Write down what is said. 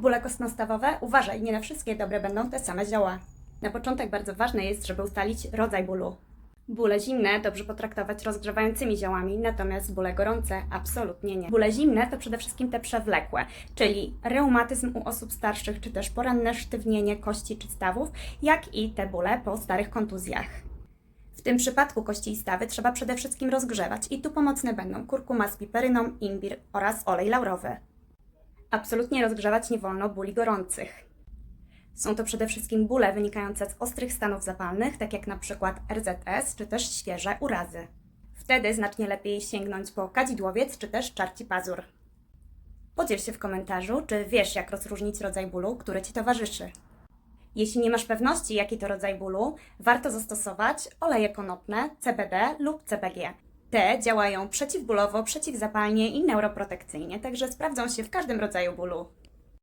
Bóle kostnostawowe? Uważaj, nie na wszystkie dobre będą te same zioła. Na początek bardzo ważne jest, żeby ustalić rodzaj bólu. Bóle zimne dobrze potraktować rozgrzewającymi ziołami, natomiast bóle gorące absolutnie nie. Bóle zimne to przede wszystkim te przewlekłe, czyli reumatyzm u osób starszych, czy też poranne sztywnienie kości czy stawów, jak i te bóle po starych kontuzjach. W tym przypadku kości i stawy trzeba przede wszystkim rozgrzewać i tu pomocne będą kurkuma z piperyną, imbir oraz olej laurowy. Absolutnie rozgrzewać nie wolno bóli gorących. Są to przede wszystkim bóle wynikające z ostrych stanów zapalnych, tak jak na przykład RZS czy też świeże urazy. Wtedy znacznie lepiej sięgnąć po kadzidłowiec czy też czarci pazur. Podziel się w komentarzu, czy wiesz, jak rozróżnić rodzaj bólu, który Ci towarzyszy. Jeśli nie masz pewności, jaki to rodzaj bólu, warto zastosować oleje konopne, CBD lub CBG. Te działają przeciwbólowo, przeciwzapalnie i neuroprotekcyjnie, także sprawdzą się w każdym rodzaju bólu.